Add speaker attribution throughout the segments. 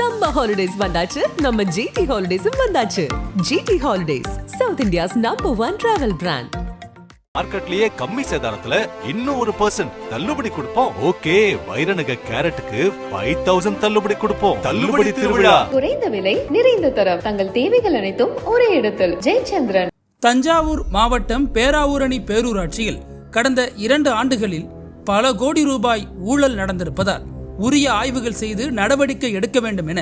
Speaker 1: Summer holidays வந்தாச்சு. நம்ம GT ஹாலிடேஸும் வந்தாச்சு. GT holidays South India's number one travel brand
Speaker 2: மார்க்கெட்லயே கம்மி சேதாரத்துல இன்னும் ஒரு பர்சன்ட் தள்ளுபடி கொடுப்போம். ஓகே வைரநக கேரட்டுக்கு ஃபைவ் தௌசண்ட் தள்ளுபடி கொடுப்போம். தள்ளுபடி திருவிழா.
Speaker 3: குறைந்த விலை நிறைந்த தரம். தங்கள் தேவைகள் அனைத்தும் ஒரே இடத்தில். ஜெயச்சந்திரன்.
Speaker 4: தஞ்சாவூர் மாவட்டம் பேராவூரணி பேரூராட்சியில் கடந்த இரண்டு ஆண்டுகளில் பல கோடி ரூபாய் ஊழல் நடந்திருப்பதால் உரிய ஆய்வுகள் செய்து நடவடிக்கை எடுக்க வேண்டும் என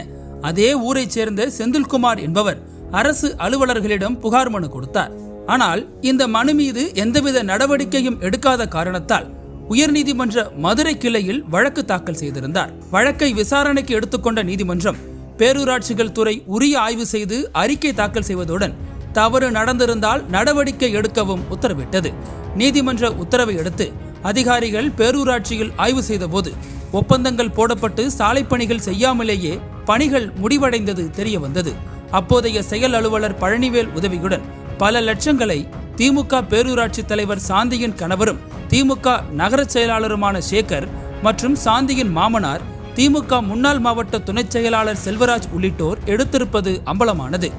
Speaker 4: அதே ஊரைச் சேர்ந்த செந்தில்குமார் என்பவர் அரசு அலுவலர்களிடம் புகார் மனு கொடுத்தார். ஆனால் இந்த மனு மீது எந்தவித நடவடிக்கையும் எடுக்காத காரணத்தால் உயர்நீதிமன்ற மதுரை கிளையில் வழக்கு தாக்கல் செய்திருந்தார். வழக்கை விசாரணைக்கு எடுத்துக்கொண்ட நீதிமன்றம் பேரூராட்சிகள் துறை உரிய ஆய்வு செய்து அறிக்கை தாக்கல் செய்வதுடன் தவறு நடந்திருந்தால் நடவடிக்கை எடுக்கவும் உத்தரவிட்டது. நீதிமன்ற உத்தரவை அடுத்து அதிகாரிகள் பேரூராட்சியில் ஆய்வு செய்தபோது ஒப்பந்தங்கள் போடப்பட்டு சாலை பணிகள் செய்யாமலேயே பணிகள் முடிவடைந்தது தெரிய வந்தது அப்போதைய செயல் அலுவலர் பழனிவேல் உதவியுடன் பல லட்சங்களை திமுக பேரூராட்சி தலைவர் சாந்தியின் கணவரும் திமுக நகர செயலாளருமான சேகர் மற்றும் சாந்தியின் மாமனார் திமுக முன்னாள் மாவட்ட துணைச் செயலாளர் செல்வராஜ் உள்ளிட்டோர் எடுத்திருப்பது அம்பலமானது.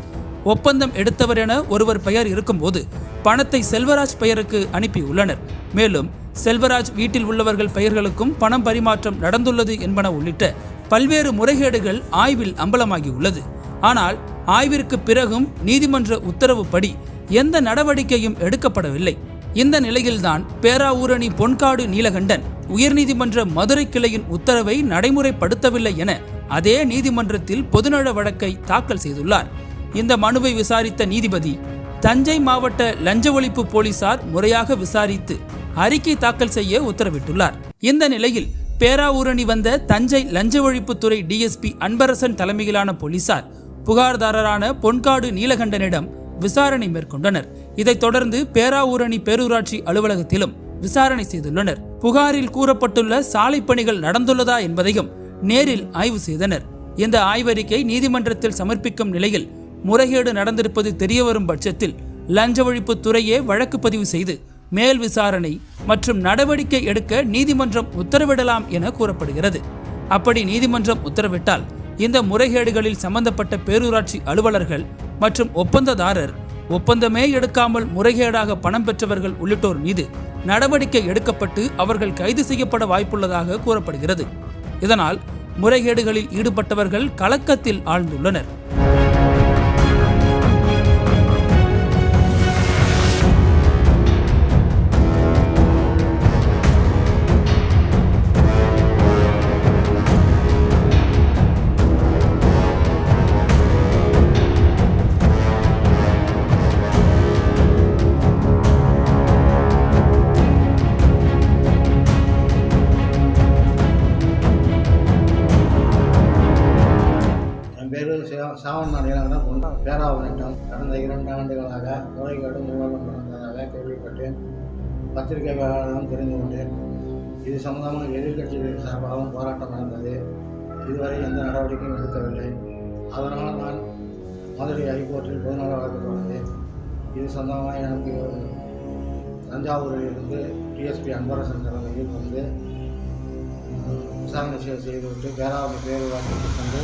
Speaker 4: ஒப்பந்தம் எடுத்தவர் என ஒருவர் பெயர் இருக்கும்போது பணத்தை செல்வராஜ் பெயருக்கு அனுப்பியுள்ளனர். மேலும் செல்வராஜ் வீட்டில் உள்ளவர்கள் பெயர்களுக்கும் பணம் பரிமாற்றம் நடந்துள்ளது என்பன உள்ளிட்ட பல்வேறு முறைகேடுகள் ஆய்வில் அம்பலமாகியுள்ளது. ஆனால் ஆய்விற்கு பிறகும் நீதிமன்ற உத்தரவுப்படி எந்த நடவடிக்கையும் எடுக்கப்படவில்லை. இந்த நிலையில்தான் பேராவூரணி பொன்காடு நீலகண்டன் உயர்நீதிமன்ற மதுரை கிளையின் உத்தரவை நடைமுறைப்படுத்தவில்லை என அதே நீதிமன்றத்தில் பொதுநல வழக்கை தாக்கல் செய்துள்ளார். இந்த மனுவை விசாரித்த நீதிபதி தஞ்சை மாவட்ட லஞ்ச ஒழிப்பு போலீசார் முறையாக விசாரித்து அறிக்கை தாக்கல் செய்ய உத்தரவிட்டுள்ளார். இந்த நிலையில் பேராவூரணி வந்த தஞ்சை லஞ்ச ஒழிப்புத்துறை டிஎஸ்பி அன்பரசன் தலைமையிலான போலீசார் புகார்தாரரான பொன்காடு நீலகண்டனிடம் விசாரணை மேற்கொண்டனர். இதைத் தொடர்ந்து பேராவூரணி பேரூராட்சி அலுவலகத்திலும் விசாரணை செய்துள்ளனர். புகாரில் கூறப்பட்டுள்ள சாலை பணிகள் நடந்துள்ளதா என்பதையும் நேரில் ஆய்வு செய்தனர். இந்த ஆய்வறிக்கை நீதிமன்றத்தில் சமர்ப்பிக்கும் நிலையில் முறைகேடு நடந்திருப்பது தெரியவரும் பட்சத்தில் லஞ்ச ஒழிப்பு துறையே வழக்கு பதிவு செய்து மேல் விசாரணை மற்றும் நடவடிக்கை எடுக்க நீதிமன்றம் உத்தரவிடலாம் என கூறப்படுகிறது. அப்படி நீதிமன்றம் உத்தரவிட்டால் இந்த முறைகேடுகளில் சம்பந்தப்பட்ட பேரூராட்சி அலுவலர்கள் மற்றும் ஒப்பந்ததாரர் ஒப்பந்தமே எடுக்காமல் முறைகேடாக பணம் பெற்றவர்கள் உள்ளிட்டோர் மீது நடவடிக்கை எடுக்கப்பட்டு அவர்கள் கைது செய்யப்பட வாய்ப்புள்ளதாக கூறப்படுகிறது. இதனால் முறைகேடுகளில் ஈடுபட்டவர்கள் கலக்கத்தில் ஆழ்ந்துள்ளனர்.
Speaker 5: சாவன் நாடிகளாக பொண்ணு பேராவணிட்டம் கடந்த இரண்டு ஆண்டுகளாக முறைகேடு மூலம் நடந்ததாக கேள்விப்பட்டேன் பத்திரிகை தெரிந்து கொண்டேன் இது சம்பந்தமாக எதிர்கட்சிகளின் சார்பாகவும் போராட்டம் நடந்தது. இதுவரை எந்த நடவடிக்கையும் எடுக்கவில்லை. அதனால் நான் மதுரை ஹைகோர்ட்டில் பொதுநல வழக்கு தொடர்ந்தேன் இது சொந்தமாக எனக்கு தஞ்சாவூரில் இருந்து டிஎஸ்பி அன்பரசன் தலைமையில் வந்து விசாரணை செய்- செய்துவிட்டு பேராவணி பேரூராட்சிக்கு சென்று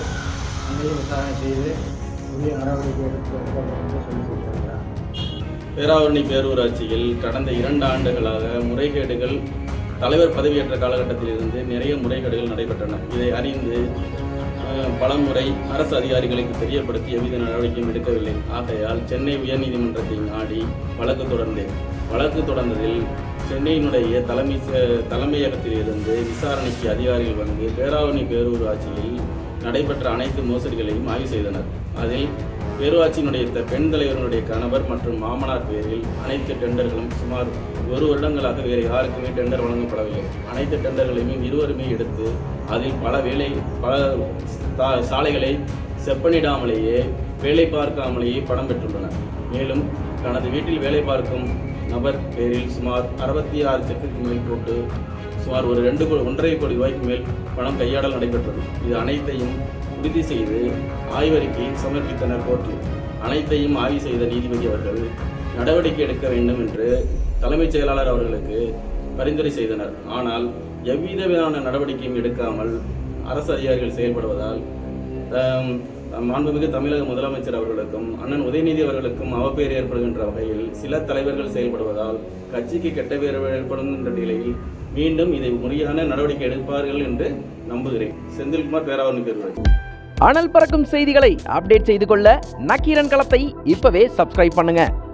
Speaker 5: அங்கேயும் விசாரணை செய்து உரிய நடவடிக்கை எடுத்து என்று
Speaker 6: பேராவரணி பேரூராட்சியில் கடந்த இரண்டு ஆண்டுகளாக முறைகேடுகள் தலைவர் பதவியேற்ற காலகட்டத்திலிருந்து நிறைய முறைகேடுகள் நடைபெற்றன. இதை அறிந்து பலமுறை அரசு அதிகாரிகளுக்கு தெரியப்படுத்தி எவ்வித நடவடிக்கையும் எடுக்கவில்லை. ஆகையால் சென்னை உயர்நீதிமன்றத்தை நாடி வழக்கு தொடர்ந்தேன். வழக்கு தொடர்ந்ததில் சென்னையினுடைய தலைமை தலைமையகத்தில் தலைமையகத்திலிருந்து விசாரணைக்கு அதிகாரிகள் வந்து பேராவணி பேரூராட்சியில் நடைபெற்ற அனைத்து மோசடிகளையும் ஆய்வு செய்தனர். அதில் பேரூராட்சியினுடைய த- பெண் தலைவர்களுடைய கணவர் மற்றும் மாமனார் பேரில் அனைத்து டெண்டர்களும் சுமார் ஒரு வருடங்களாக வேறு யாருக்குமே டெண்டர் வழங்கப்படவில்லை. அனைத்து டெண்டர்களையும் இருவருமே எடுத்து அதில் பல வேலை பல சா- சாலைகளை செப்பனிடாமலேயே வேலை பார்க்காமலேயே படம் பெற்றுள்ளனர். மேலும் தனது வீட்டில் வேலை பார்க்கும் நபர் பேரில் சுமார் அறுபத்தி ஆறு செக்குக்கு மேல் போட்டு சுமார் ஒரு ரெண்டு கோடி ஒன்றரை கோடி ரூபாய்க்கு மேல் பணம் கையாடல் நடைபெற்றது. இது அனைத்தையும் உறுதி செய்து ஆய்வறிக்கை சமர்ப்பித்தனர் கோர்ட்டில். அனைத்தையும் ஆய்வு செய்த நீதிபதி அவர்கள் நடவடிக்கை எடுக்க வேண்டும் என்று தலைமைச் செயலாளர் அவர்களுக்கு பரிந்துரை செய்தனர். ஆனால் எவ்விதமான நடவடிக்கையும் எடுக்காமல் அரசு அதிகாரிகள் செயல்படுவதால் மாண்புமிகு தமிழக முதலமைச்சர் அவர்களுக்கும் அண்ணன் உதயநிதி அவர்களுக்கும் அவப்பெயர் ஏற்படுகின்ற வகையில் சில தலைவர்கள் செயல்படுவதால் கட்சிக்கு கெட்ட பேர் என்ற நிலையில் மீண்டும் இதை முறையான நடவடிக்கை எடுப்பார்கள் என்று நம்புகிறேன். செந்தில்குமார் பேராவரணி பேரூராட்சி
Speaker 7: அனல் பறக்கும் செய்திகளை அப்டேட் செய்து கொள்ள நக்கீரன் களத்தை இப்பவே சப்ஸ்கிரைப் பண்ணுங்க.